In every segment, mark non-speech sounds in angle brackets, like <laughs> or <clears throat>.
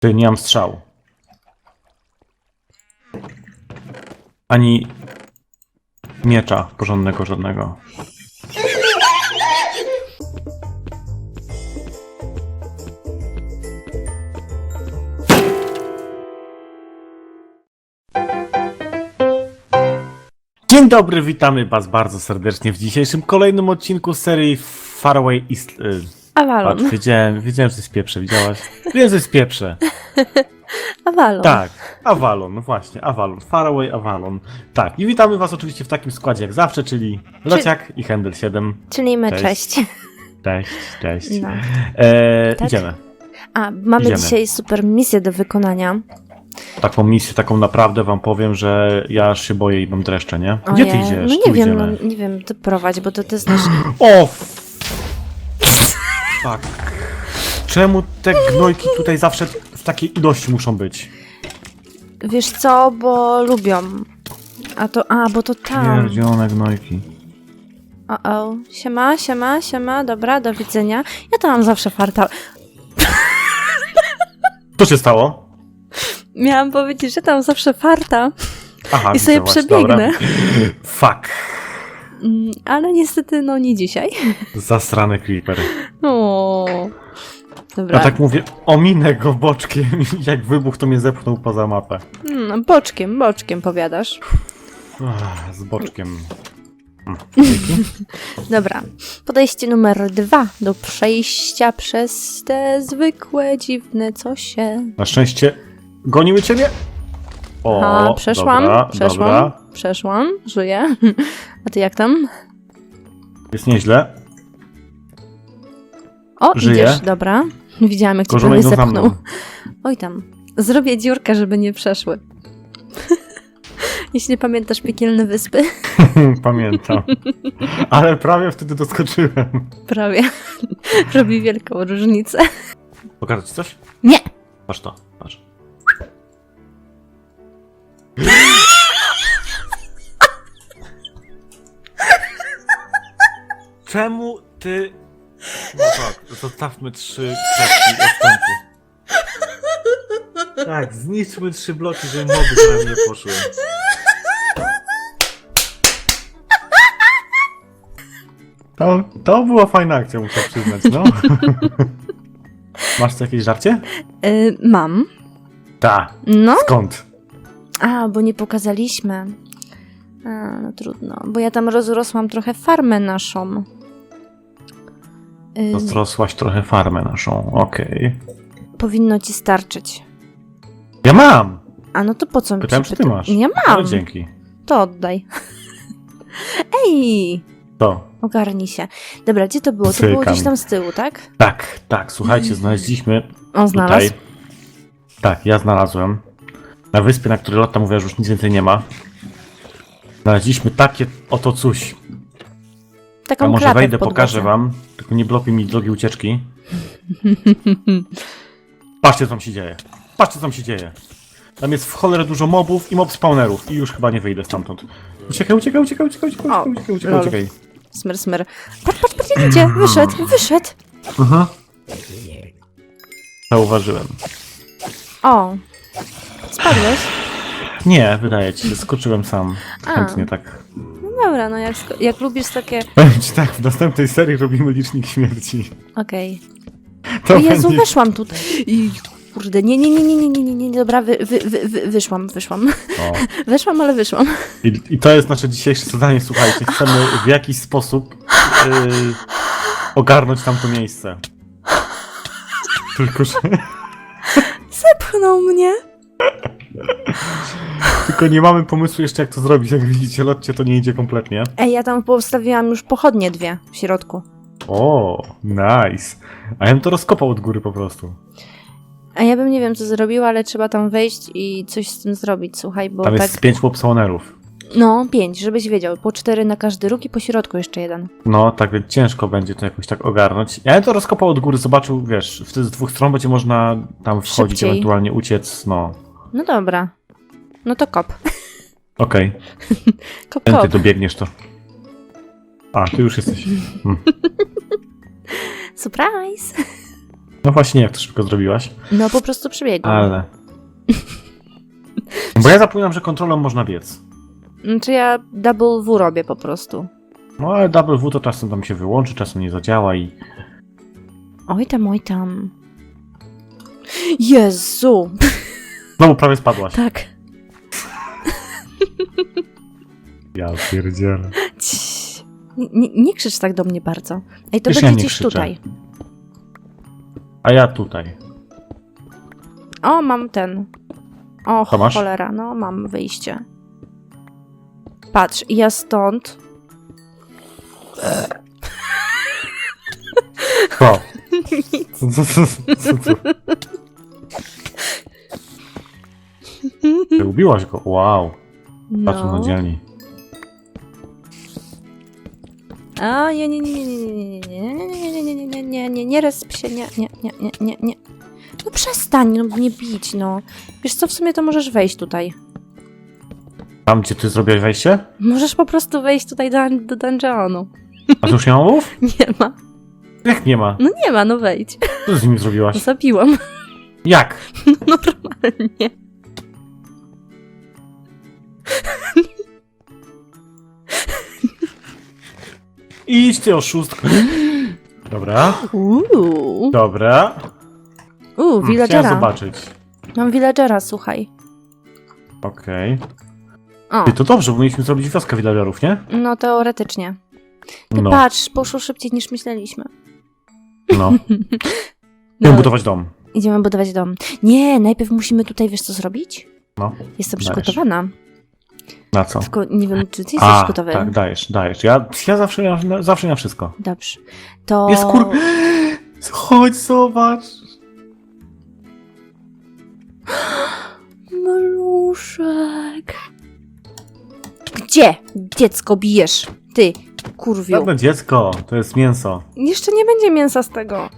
Ty, nie mam strzału. Ani miecza porządnego żadnego. Dzień dobry, witamy Was bardzo serdecznie w dzisiejszym kolejnym odcinku serii Faraway East. Avalon. Patrz, wiedziałem, wiedziałem, że jest pieprze, widziałaś? Wiem, że jest pieprze. <laughs> Avalon. Tak, Avalon, no właśnie, Avalon, Faraway Avalon. Tak, i witamy was oczywiście w takim składzie jak zawsze, czyli Lociak i Handel 7. Czyli my, Cześć. <laughs> cześć. Cześć. No. E, Tak? Idziemy. A, mamy Idziemy. dzisiaj super misję do wykonania. Taką misję, taką naprawdę wam powiem, że ja aż się boję i mam dreszcze, nie? Gdzie ty Ojej, idziesz? No Tu nie wiem, idziemy. no, nie wiem, ty prowadź, bo to ty znasz. <gasps> O! Fuck. Czemu te gnojki tutaj zawsze w takiej ilości muszą być? Wiesz co, bo lubią. A to, a, bo to tam. Pierdzione gnojki. O, o. Siema, siema, siema, dobra, do widzenia. Ja to mam zawsze farta. Co się stało? Miałam powiedzieć, że tam zawsze farta, Aha, I sobie właśnie, przebiegnę. dobra. Fuck. Mm, ale niestety, no nie dzisiaj. <laughs> Zasrane creeper. O. Dobra. Ja tak mówię, ominę go boczkiem jak wybuch to mnie zepchnął poza mapę. Mm, boczkiem, boczkiem powiadasz. Ach, z boczkiem. Mm. <laughs> Dobra. Podejście numer dwa do przejścia przez te zwykłe, dziwne cosie. Na szczęście goniły ciebie? O, A, przeszłam, dobra, przeszłam, Dobra. przeszłam, żyję. A ty jak tam? Jest nieźle. O, Żyję. idziesz, dobra. Widziałam, jak cię idą za zepchnął. mną. Oj tam. Zrobię dziurkę, żeby nie przeszły. <laughs> Jeśli nie pamiętasz piekielne wyspy. <laughs> Pamiętam. Ale prawie wtedy doskoczyłem. Prawie. <laughs> Robi wielką różnicę. Pokażę ci coś? Nie! Patrz to, patrz. Czemu ty... No tak, zostawmy trzy kropki odstępu. Tak, zniszczmy trzy bloki, żeby moby na mnie poszły. To, to była fajna akcja, muszę przyznać, no. Masz tu jakieś żarcie? Y, mam. Tak. No. Skąd? A, bo nie pokazaliśmy. A, no trudno. Bo ja tam rozrosłam trochę farmę naszą. Rozrosłaś trochę farmę naszą, okej. powinno ci starczyć. Ja mam! A no to po co mi Pytałem, czy ty przypytu- masz. Ale mam. dzięki. To oddaj. <laughs> Ej! To. Ogarnij się. Dobra, gdzie to było? To było Cykam. gdzieś tam z tyłu, tak? Tak, tak, słuchajcie, znaleźliśmy On znalazł. tutaj. Tak, ja znalazłem. Na wyspie, na której Lotta mówiła, że już nic więcej nie ma. Znaleźliśmy takie oto coś. Taką Ja może klatę wejdę, w pokażę wam. Tylko nie blokuj mi drogi ucieczki. Patrzcie, co tam się dzieje. Patrzcie, co tam się dzieje. Tam jest w cholerę dużo mobów i mob spawnerów. I już chyba nie wyjdę stamtąd. Uciekaj, uciekaj, uciekaj, uciekaj, uciekaj, O, uciekaj, uciekaj, lol. uciekaj. Smyr, smyr. Patrz, patrz, patrz, jak idzie. Wyszedł, wyszedł. Aha. Zauważyłem. O. Spadłeś? Nie, wydaje ci się, skoczyłem sam. A. Chętnie tak. Dobra, no jak, sko- jak lubisz takie... Powiem ci tak, w następnej serii robimy licznik śmierci. Okej. To O Jezu, będzie... weszłam tutaj. I, kurde, nie, nie, nie, nie, nie, nie, nie, nie, dobra, wy, wy, wy, wy, wyszłam, wyszłam. O. <laughs> Wyszłam, ale wyszłam. I, I to jest nasze dzisiejsze zadanie, słuchajcie. Chcemy w jakiś sposób yy, ogarnąć tamto miejsce. Tylko, że, Zepchnął mnie. Tylko nie mamy pomysłu jeszcze jak to zrobić. Jak widzicie, lotcie to nie idzie kompletnie. Ej, ja tam postawiłam już pochodnie dwie w środku. O, nice. A ja bym to rozkopał od góry po prostu. A ja bym nie wiem, co zrobiła, ale trzeba tam wejść i coś z tym zrobić, słuchaj, bo Tam tak... jest pięć łopsonerów. No, pięć, żebyś wiedział. Po cztery na każdy róg i po środku jeszcze jeden. No, tak więc ciężko będzie to jakoś tak ogarnąć. Ja bym to rozkopał od góry, zobaczył, wiesz, wtedy z dwóch stron będzie można tam wchodzić, Szybciej. ewentualnie uciec, no. No dobra. No to kop. Okej, <laughs> Kop, okay. ty kop. dobiegniesz to. A, ty już jesteś. Hmm. <laughs> Surprise! No właśnie, jak to szybko zrobiłaś. No po prostu przebiegłam. Ale... Bo ja zapominam, że kontrolą można biec. Czy ja double W robię po prostu. No ale double W to czasem tam się wyłączy, czasem nie zadziała i... Oj tam, oj tam. Jezu! Znowu prawie spadłaś. Tak. Ja pierdzielę. Ciii. Nie, nie, krzycz tak do mnie bardzo. Ej, to Już ja będzie nie gdzieś krzyczę. tutaj. A ja tutaj. O, mam ten. O, To masz? cholera, no mam wyjście. Patrz, ja stąd. <laughs> Co? Co, co, co, co, co? Ty ubiłaś go, wow. Patrz No. na dzielni. A, nie, nie, nie, nie, nie, nie, nie, nie, nie, nie, nie, nie, nie, nie, nie, resp się, nie, nie, nie, nie, nie, nie. No przestań, no nie bić, no. Wiesz co, w sumie to możesz wejść tutaj. Tam, gdzie ty zrobiłeś wejście? Możesz po prostu wejść tutaj do, do dungeonu. A tu już nie ma mów? Nie ma. Jak nie ma? No nie ma, no wejdź. Co z nimi zrobiłaś? Zabiłam. Jak? Normalnie. Idź ty oszustko. Dobra, Uuu. dobra. Uuu, Hmm, Chciałem villagera. zobaczyć. Mam villagera, słuchaj. Okej. O, Ty, to dobrze, bo mieliśmy zrobić wioskę villagerów, nie? no teoretycznie. Ty No, patrz, poszło szybciej niż myśleliśmy. no. <laughs> No, Chcę budować dom. idziemy budować dom. Nie, najpierw musimy tutaj, wiesz co zrobić? No. Jestem Dajesz. przygotowana. Na co? Tylko nie wiem, czy ty jesteś A, gotowy. tak, dajesz, dajesz. Ja, ja zawsze, na, zawsze na wszystko. Dobrze. To... Jest kur... Chodź, zobacz. Maluszek. Gdzie? Dziecko bijesz. Ty, kurwiu. Żadne dziecko, to jest mięso. Jeszcze nie będzie mięsa z tego.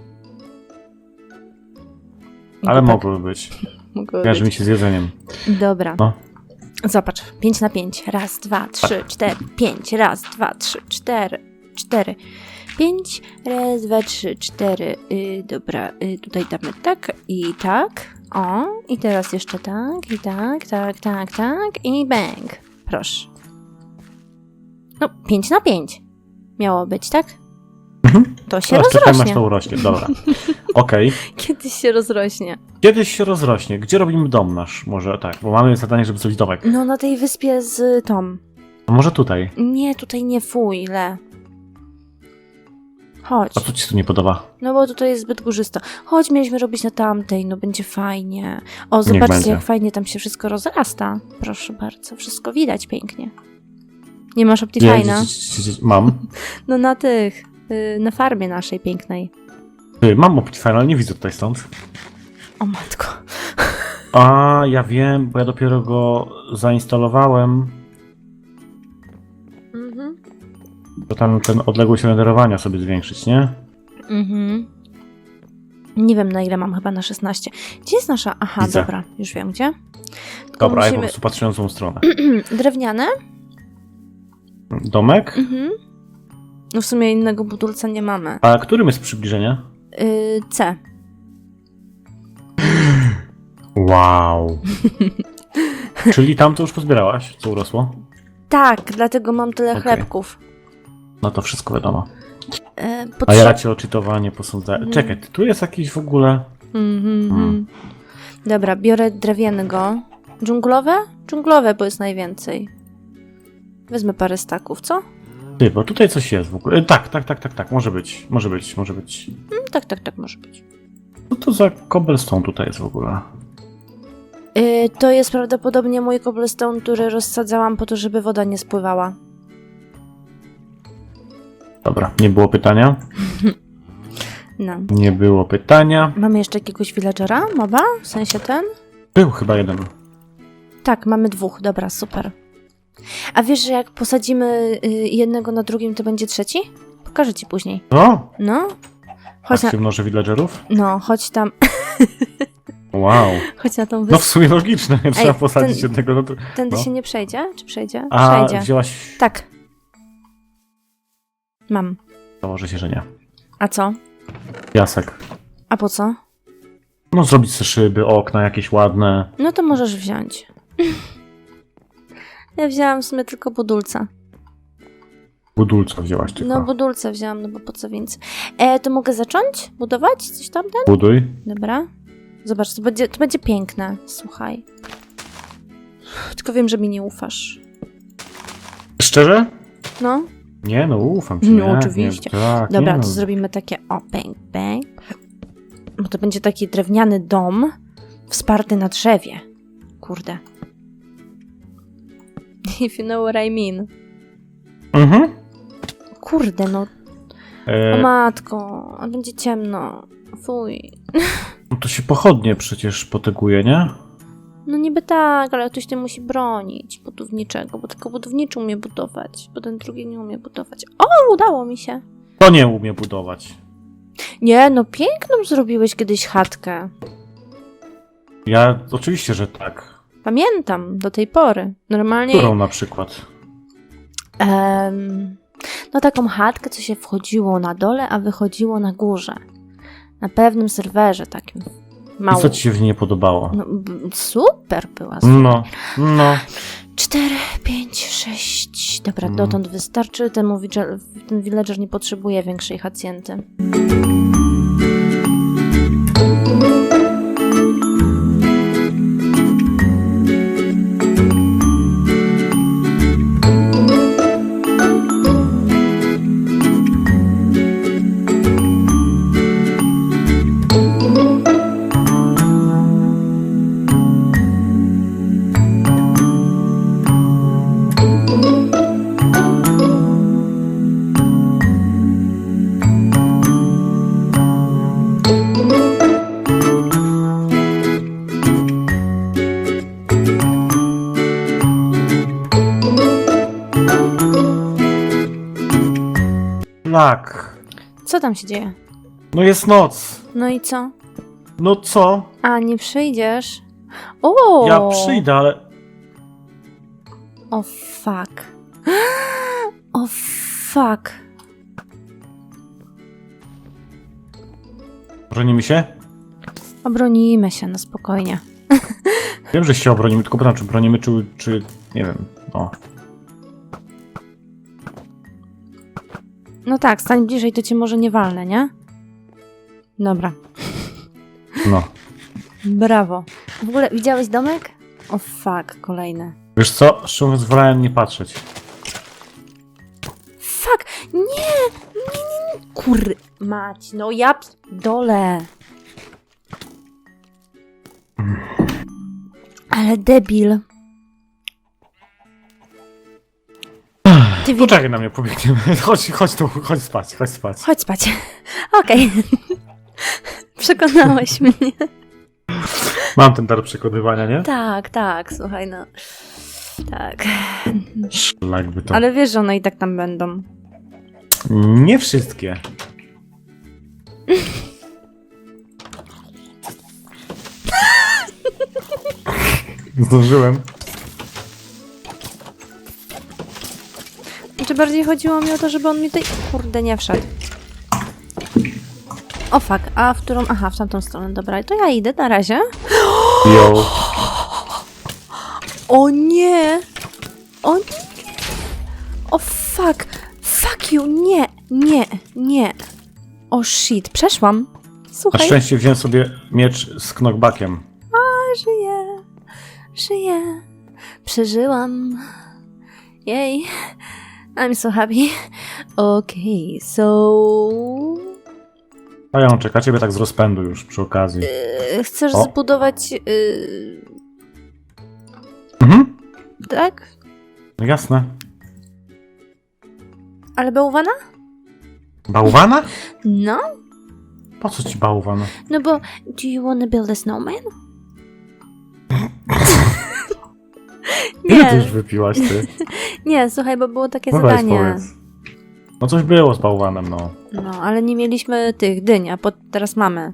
Ale tak, mogłoby być. <laughs> mogło Kojarzy mi być. się z jedzeniem. Dobra. No. Zobacz. 5 na 5. Raz, dwa, trzy, cztery, pięć. Raz, dwa, trzy, cztery, cztery. Pięć. Raz, dwa, trzy, cztery. Y, dobra, y, tutaj damy tak i tak. O, i teraz jeszcze tak, i tak, tak, tak, tak, i bang. Proszę. No, 5 na 5. Miało być, tak? Mhm. To się Teraz czekaj, masz rozrośnie. to urośnie. Dobra. Okej. Kiedyś się rozrośnie. Kiedyś się rozrośnie. Gdzie robimy dom nasz? Może tak, bo mamy zadanie, żeby zrobić domek. No, na tej wyspie z Tom. A może tutaj? Nie, tutaj nie fuj, le. Chodź. A co ci tu nie podoba? No bo tutaj jest zbyt górzysto. Chodź, mieliśmy robić na tamtej, no będzie fajnie. O, zobaczcie, będzie. jak fajnie tam się wszystko rozrasta. Proszę bardzo, wszystko widać pięknie. Nie masz Optifine'a? Mam. No na tych, y, na farmie naszej pięknej. Ty, mam Optifine, ale nie widzę tutaj stąd. O matko. <laughs> A, ja wiem, bo ja dopiero go zainstalowałem. Mhm. To tam ten odległość renderowania sobie zwiększyć, nie? Mhm. Nie wiem na ile mam, chyba na 16. Gdzie jest nasza? Aha, Widzę. dobra, już wiem gdzie. Tylko Dobra, ja po musimy... prostu patrzę na tą stronę. <clears throat> Drewniane? Domek? Mhm. No w sumie innego budulca nie mamy. A którym jest przybliżenie? Y, C. Wow. <laughs> Czyli tam to już pozbierałaś, co urosło? Tak, dlatego mam tyle Okej. chlebków. No to wszystko wiadomo. E, A potrze- ja cię o czytowanie posądzę. Mhm. Czekaj, tu jest jakiś w ogóle... Mhm, Hmm. mhm. Dobra, biorę drewnianego. Dżunglowe? Dżunglowe, bo jest najwięcej. Wezmę parę staków, co? Ty, bo tutaj coś jest w ogóle. E, tak, tak, tak, tak, tak, może być, może być, może być. Mm, tak, tak, tak, może być. Co to za cobblestone tutaj jest w ogóle? Y, to jest prawdopodobnie mój cobblestone, który rozsadzałam po to, żeby woda nie spływała. Dobra, nie było pytania. <laughs> No. Nie było pytania. Mamy jeszcze jakiegoś villagera? Moba? W sensie ten? Był chyba jeden. Tak, mamy dwóch. Dobra, super. A wiesz, że jak posadzimy y, jednego na drugim, to będzie trzeci? Pokażę ci później. O! No. Chodź na, Tak się mnoży villagerów? no, chodź tam, Wow. <laughs> chodź na tą No wyspę. w sumie logiczne, <laughs> trzeba posadzić ten- jednego na dru- Tędy no. się nie przejdzie? Czy przejdzie? A przejdzie. wzięłaś... Tak. Mam. Założę się, że nie. A co? Piasek. A po co? No zrobić sobie szyby, okna jakieś ładne. No to możesz wziąć. Ja wzięłam w sumie tylko budulca. Budulca wzięłaś tylko. No budulce wzięłam, no bo po co więcej. E, to mogę zacząć budować? Coś tam ten? Buduj. Dobra. Zobacz, to będzie, to będzie piękne. Słuchaj. Tylko wiem, że mi nie ufasz. Szczerze? No. Nie, no ufam ci. No, nie, oczywiście. Nie, tak, Dobra, nie, to no. zrobimy takie o, bang, bang. Bo to będzie taki drewniany dom wsparty na drzewie. Kurde. If you know what I mean. Mhm. Kurde, no. O E, matko, a będzie ciemno. Fuj. no to się pochodnie przecież poteguje, nie? No niby tak, ale ktoś nie musi bronić budowniczego, bo tylko budowniczy umie budować, bo ten drugi nie umie budować. O, udało mi się. To nie umie budować. Nie, no piękną zrobiłeś kiedyś chatkę. Ja oczywiście, że tak. Pamiętam, do tej pory. Normalnie... Którą na przykład? Em, no taką chatkę, co się wchodziło na dole, a wychodziło na górze. Na pewnym serwerze takim. I Mało. co ci się w niej nie podobało? No, super była. Super. No, no. 4, 5, 6. Dobra, Mm. dotąd wystarczy. Temu widże- ten villager nie potrzebuje większej hacjenty. Tak. Co tam się dzieje? No jest noc. No i co? No co? A, nie przyjdziesz? O! Ja przyjdę, ale... O fuck. <gasps> O fuck. Bronimy się? Obronimy się, no spokojnie. <laughs> Wiem, że się obronimy, tylko pytam, czy bronimy, czy... czy... nie wiem, no. No tak, stań bliżej, to cię może nie walnę, nie? Dobra. No. Brawo. W ogóle widziałeś domek? O fuck, kolejny. Wiesz co? Szczerze mówiąc, wolałem nie patrzeć. Fuck! Nie! Nie, nie, nie. Kur... Mać, no ja dole. Ale debil. Ty. Poczekaj na mnie, pobiegniemy. <laughs> Chodź, chodź tu, chodź spać, chodź spać. Chodź spać. <laughs> Okej. <laughs> Przekonałeś mnie. Mam ten dar przekonywania, nie? Tak, tak, słuchaj, no. Tak. To... Ale wiesz, że one i tak tam będą. Nie wszystkie. Zdążyłem. Czy bardziej chodziło mi o to, żeby on mi tutaj... Kurde, nie wszedł. O fuck, a w którą... Aha, w tamtą stronę, dobra. To ja idę na razie. Yo. <gasps> O nie! O nie! O fuck! Fuck you! Nie! Nie! Nie! O shit, przeszłam. Na Słuchaj, szczęście wziąłem sobie miecz z knockbackiem. żyję. Żyję. Przeżyłam. Jej. I'm so happy. <laughs> Okay, so... A ja mam czekać ciebie tak z rozpędu już przy okazji. Yy, Chcesz O. zbudować... Yy, Mhm. tak? No jasne. Ale bałwana? Bałwana? No. Po co ci bałwan? No bo... Do you wanna build a snowman? <laughs> Ile ty już wypiłaś, ty? <laughs> Nie, słuchaj, bo było takie No weź zadanie. powiedz. No coś było z bałwanem, no. No, ale nie mieliśmy tych dyń, a po, teraz mamy.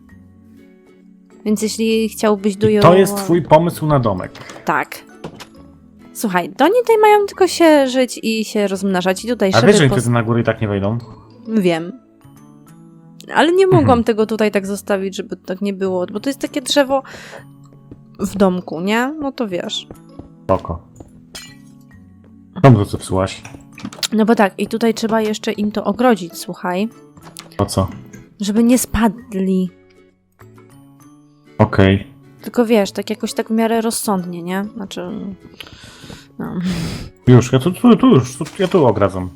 Więc jeśli chciałbyś do I to jest twój pomysł na domek. Tak. Słuchaj, to oni tutaj mają tylko się żyć i się rozmnażać. I tutaj A szyby wiesz, że oni wtedy na górę i tak nie wejdą? Wiem. Ale nie mogłam Mhm. tego tutaj tak zostawić, żeby tak nie było, bo to jest takie drzewo w domku, nie? No to wiesz. Spoko. Czemu to zepsułaś? No bo tak, i tutaj trzeba jeszcze im to ogrodzić, słuchaj, Po co? żeby nie spadli. Okej. Tylko wiesz, tak jakoś tak w miarę rozsądnie, nie? Znaczy. No. Już, ja tu, tu, tu już, tu, ja tu ogradzam.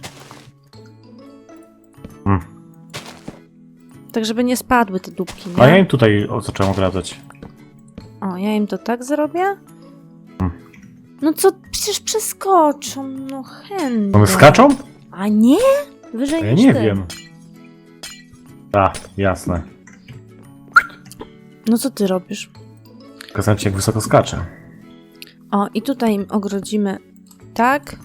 Tak, żeby nie spadły te dupki, A ja nie? im tutaj o, zacząłem ogradzać. O, ja im to tak zrobię? No co, przecież przeskoczą, no chętnie. One skaczą? A nie? Wyżej ja niż nie ty. wiem. A, jasne. No co ty robisz? Pokazałem ci jak wysoko skacze. O, i tutaj im ogrodzimy tak.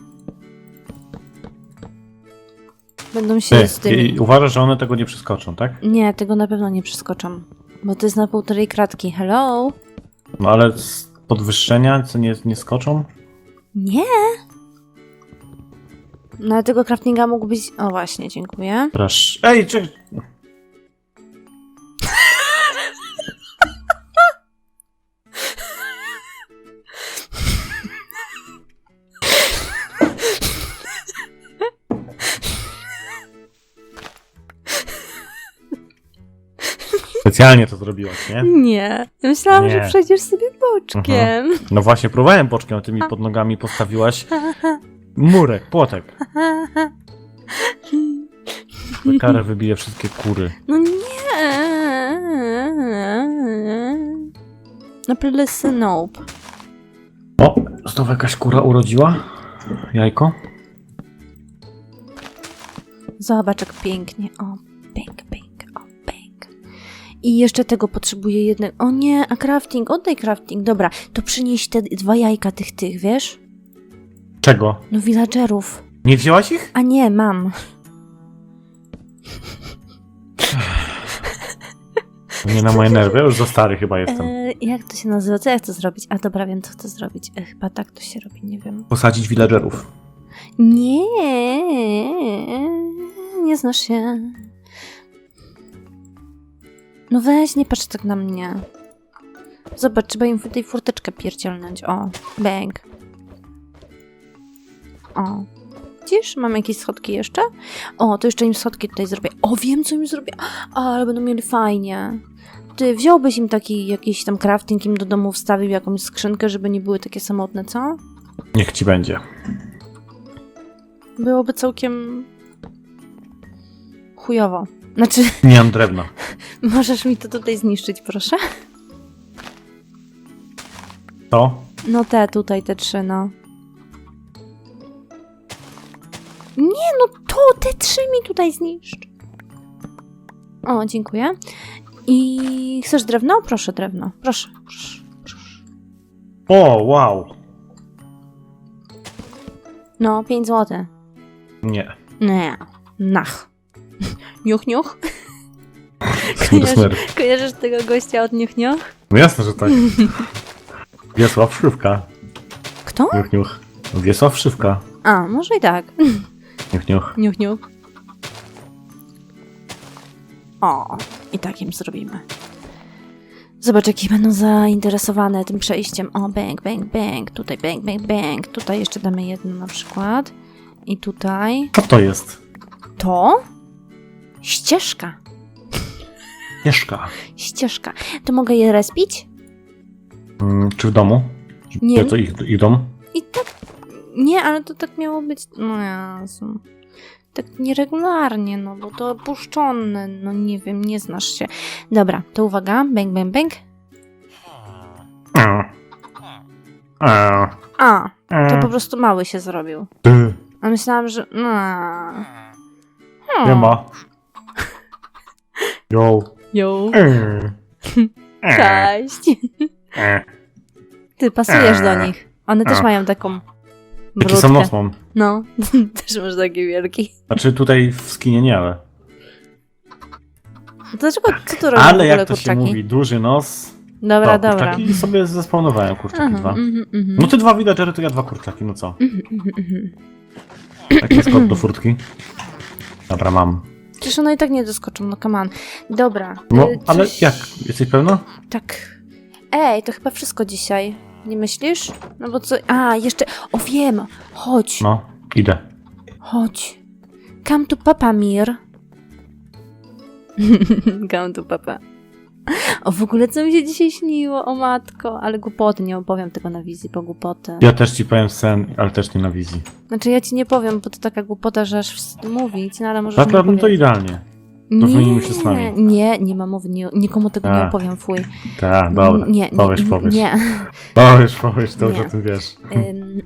Będą się Ty, z tymi... i uważasz, że one tego nie przeskoczą, tak? Nie, tego na pewno nie przeskoczą. Bo to jest na półtorej kratki. Hello? No ale podwyższenia co nie, nie skoczą? Nie. No ale tego craftinga mógł być... O właśnie, dziękuję. Proszę. Ej, czy... Specjalnie to zrobiłaś, nie? Nie. Myślałam, Nie. że przejdziesz sobie boczkiem. No właśnie, próbowałem boczkiem, a ty mi pod nogami postawiłaś murek, płotek. Za karę wybije wszystkie kury. No nie. Please nope. O, znowu jakaś kura urodziła? Jajko? Zobacz jak pięknie. O, o, pęk. I jeszcze tego potrzebuję jednego. O nie, a crafting, oddaj crafting. Dobra, to przynieś te dwa jajka tych, tych, wiesz? Czego? No villagerów. Nie wzięłaś ich? A nie, mam. Nie na moje nerwy, już za stary chyba jestem. E, jak to się nazywa? Co ja chcę zrobić? A dobra, wiem co chcę zrobić. E, chyba tak to się robi, nie wiem. Posadzić villagerów. Nie, nie znasz się. No weź, nie patrz tak na mnie. Zobacz, trzeba im w tej furteczkę pierdzielnąć. O, bang. O. Widzisz, mam jakieś schodki jeszcze? O, to jeszcze im schodki tutaj zrobię. O, wiem, co im zrobię. A, ale będą mieli fajnie. Ty wziąłbyś im taki jakiś tam crafting, im do domu wstawił jakąś skrzynkę, żeby nie były takie samotne, co? Niech ci będzie. Byłoby całkiem chujowo. Znaczy, Nie mam drewna. <laughs> możesz mi to tutaj zniszczyć, proszę? To? No te tutaj, te trzy, no. Nie, no to, te trzy mi tutaj zniszcz. O, dziękuję. I chcesz drewno? Proszę, drewno. Proszę, proszę. O, wow. No, 5 zł. Nie. Nie. Nach. Niuch. Smur, <laughs> smur. Kojarzysz tego gościa od niuch, niuch? No jasne, że tak. <laughs> Wiesław Szywka. Kto? Niuch, niuch. Wiesław Szywka. A, może i tak. <laughs> Niuch, niuch. Niuch, niuch. O, i tak im zrobimy. Zobacz, jakie będą zainteresowane tym przejściem. O, bang, bang, bang. Tutaj bang, bang, bang. Tutaj jeszcze damy jedno na przykład. I tutaj. Co to jest? To? Ścieżka. Mieszka. Ścieżka. To mogę je respić? Mm, czy w domu? Nie. To ich, ich dom? I tak. Nie, ale to tak miało być. No Jezu. Tak nieregularnie, no bo to opuszczone. No nie wiem, nie znasz się. Dobra, to uwaga. Bang, bang, bang. A. To po prostu mały się zrobił. Ty. A myślałam, że. No. Nie ma. Yo. Jo. Mm. E. <laughs> Cześć. E. Ty pasujesz do nich. One też mają taką. Brudkę. sam nos mam. No, <laughs> też masz takie wielki. Znaczy tutaj w skinie nie, ale... To dlaczego, co tu robią w Ale jak to kurczaki? się mówi, duży nos... Dobra, dobra. kurczaki sobie zespawnowałem kurczaki Aha, dwa. mhm, mhm. No ty dwa villagery, to ja dwa kurczaki, no co? Mhm, mhm, mhm. Taki skok do furtki. Dobra, mam. Przecież one i tak nie doskoczą, no come on. Dobra. No, y, ale coś- jak? Jesteś pewna? Tak. Ej, to chyba wszystko dzisiaj. Nie myślisz? No bo co... A, jeszcze... O, wiem! Chodź, No, idę. chodź. Come to papa, Mir. <laughs> Come to papa. O, w ogóle co mi się dzisiaj śniło? O matko, ale głupoty, nie opowiem tego na wizji, bo głupoty. Ja też ci powiem sen, ale też nie na wizji. Znaczy ja ci nie powiem, bo to taka głupota, że aż wstyd mówić, no ale możesz Naprawdę mi to idealnie. to wymienimy się z nami. Nie, nie ma mowy, nie, nikomu tego nie A. opowiem, fuj. Tak, dobra. Nie, nie, powiesz, powiesz. nie. Powiesz, powiesz, dobrze Nie. o tym wiesz. Ym,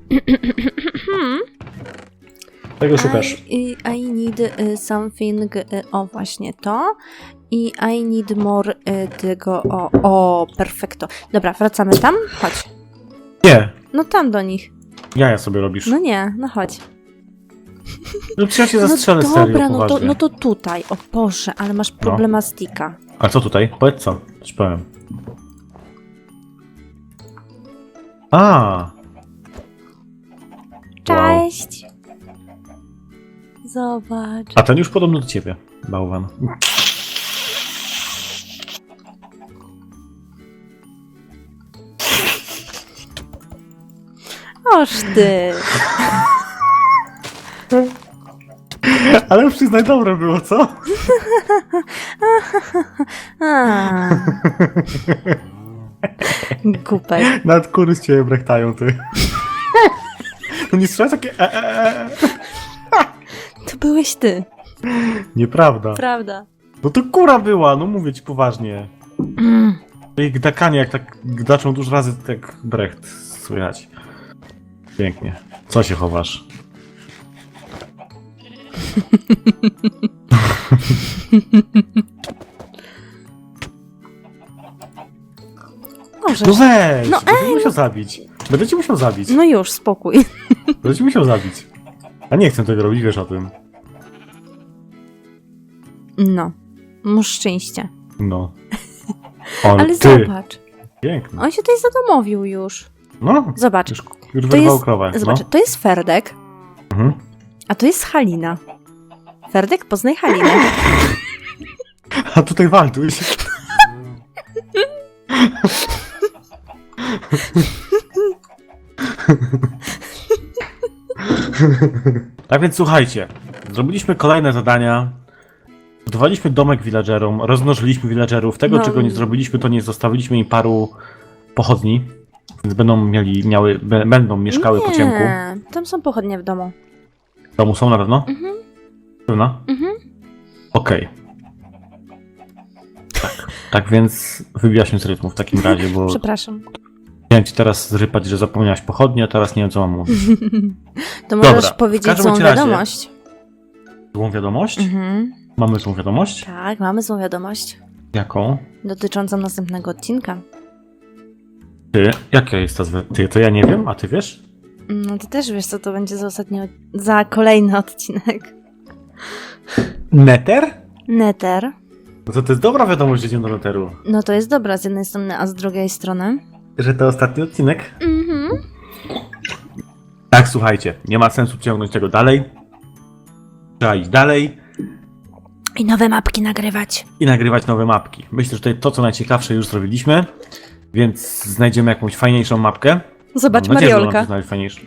Tego szukasz. I, I need y, something, y, o właśnie to. I I need more y, tego, o, o, perfekto. Dobra, wracamy tam? Chodź. Nie, No tam do nich. jaja sobie robisz. No nie, no chodź. No przecież ja cię No zastrzelę dobra, serio, no to, poważnie. no to tutaj. O Boże, ale masz problemastyka. A co tutaj? Powiedz co? Ci powiem. A. Cześć! Zobacz. a ten już podobno do ciebie, bałwan. Oż ty. Ale przyznaj, dobre było, co? <laughs> A. Głupek. Nawet kury z ciebie brechtają, ty. No nie słyszałeś takie e, e, e. To byłeś ty, Nieprawda. prawda? No to kura była, no mówię ci poważnie. Mm. I gdakanie, jak tak gdaczą dużo razy, tak brecht słychać. Pięknie. Co się chowasz? No weź! No Będę cię musiał zabić. Będę cię musiał zabić. No już, spokój. <laughs> Będę cię musiał zabić. A nie chcę tego robić, wiesz o tym. No. Masz szczęście. No. <laughs> Ale, ty! zobacz. Piękny. On się tutaj zadomowił już. No, Zobacz. już, już To wyrwał jest, krowę. zobacz, No. to jest Ferdek, Mhm. a to jest Halina. Ferdek, poznaj Halinę. A tutaj Walduś. tak więc słuchajcie, zrobiliśmy kolejne zadania. Budowaliśmy domek villagerom, rozmnożyliśmy villagerów. Tego, No. czego nie zrobiliśmy, to nie zostawiliśmy im paru pochodni. Więc będą mieli, miały, będą mieszkały po ciemku. Nie, tam są pochodnie w domu. W domu są na pewno? Mhm. Pewna? Mhm. Okej. Tak. Tak więc wybija się z rytmu w takim razie, bo Przepraszam. chciałem ci teraz zrypać, że zapomniałaś pochodnie, a teraz nie wiem co mam mówić. <laughs> To możesz w powiedzieć każdym złą razie- wiadomość. Złą wiadomość? Mhm. Mamy złą wiadomość? Tak, mamy złą wiadomość. Jaką? Dotyczącą następnego odcinka. Ty? Jaka jest ta zwe... Ty, to ja nie wiem, a ty wiesz? No ty też wiesz, co to będzie za ostatni, od- za kolejny odcinek. Neter? Neter. No to to jest dobra wiadomość, że idziemy do Neteru. No to jest dobra z jednej strony, a z drugiej strony. Że to ostatni odcinek? Mhm. Tak, słuchajcie, nie ma sensu ciągnąć tego dalej. Trzeba iść dalej I nowe mapki nagrywać. i nagrywać nowe mapki. Myślę, że tutaj to, co najciekawsze już zrobiliśmy, więc znajdziemy jakąś fajniejszą mapkę. Zobacz, Mam nadzieję, że Mariolka. znajdzie fajniejszą.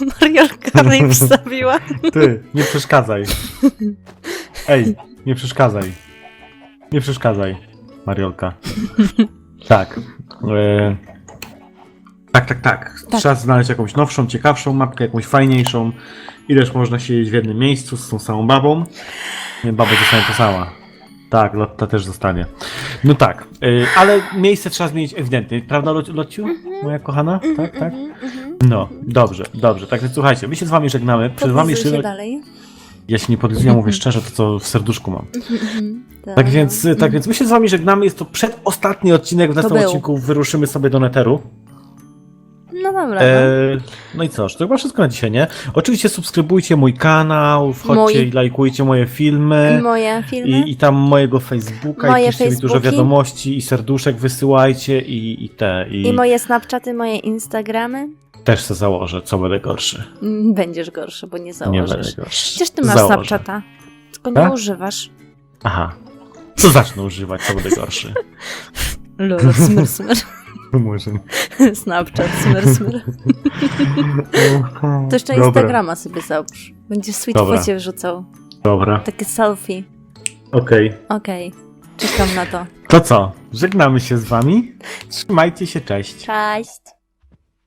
<laughs> Mariolka mnie wstawiła. <laughs> Ty, nie przeszkadzaj. Ej, nie przeszkadzaj. Nie przeszkadzaj, Mariolka. Tak. E... Tak, tak, tak. Tak. Trzeba znaleźć jakąś nowszą, ciekawszą mapkę, jakąś fajniejszą. Ileż można siedzieć w jednym miejscu z tą samą babą. Nie, baba zostanie to sama. Tak, Lotta też zostanie. No tak, e, ale miejsce trzeba zmienić ewidentnie, prawda Lo- Lociu? Moja kochana? Tak, tak? Mhm, No, dobrze, dobrze. Tak więc słuchajcie, my się z wami żegnamy. Przed wami Podlizuj się dalej. ja się nie podlizuję, mówię szczerze, to co w serduszku mam. Mhm. Tak więc, tak więc my się z wami żegnamy, jest to przedostatni odcinek, w następnym był. odcinku wyruszymy sobie do Neteru. No dobra. E, no i cóż, to chyba wszystko na dzisiaj, nie? Oczywiście subskrybujcie mój kanał, wchodźcie Mój. i lajkujcie moje no. filmy. Moje filmy. I, I tam mojego Facebooka, Moje i piszcie mi dużo Facebooki. wiadomości i serduszek wysyłajcie i, i te. I, I moje Snapchaty, moje Instagramy. też se założę, co będę gorszy. Mm, Będziesz gorszy, bo nie Nie założysz. będę gorszy. Przecież ty masz Założę. Snapchata. go nie Tak? używasz. Aha. To zacznę używać, co będę gorszy. <laughs> Lol, smyr, smyr. Może. <laughs> Snapchat, smyr, smyr. <laughs> To jeszcze Dobra, Instagrama sobie załóż. Będziesz sweet Dobra. focie wrzucał. Dobra, Takie selfie. okej. Okej. Czekam na to. To co? Żegnamy się z wami. Trzymajcie się, cześć. Cześć.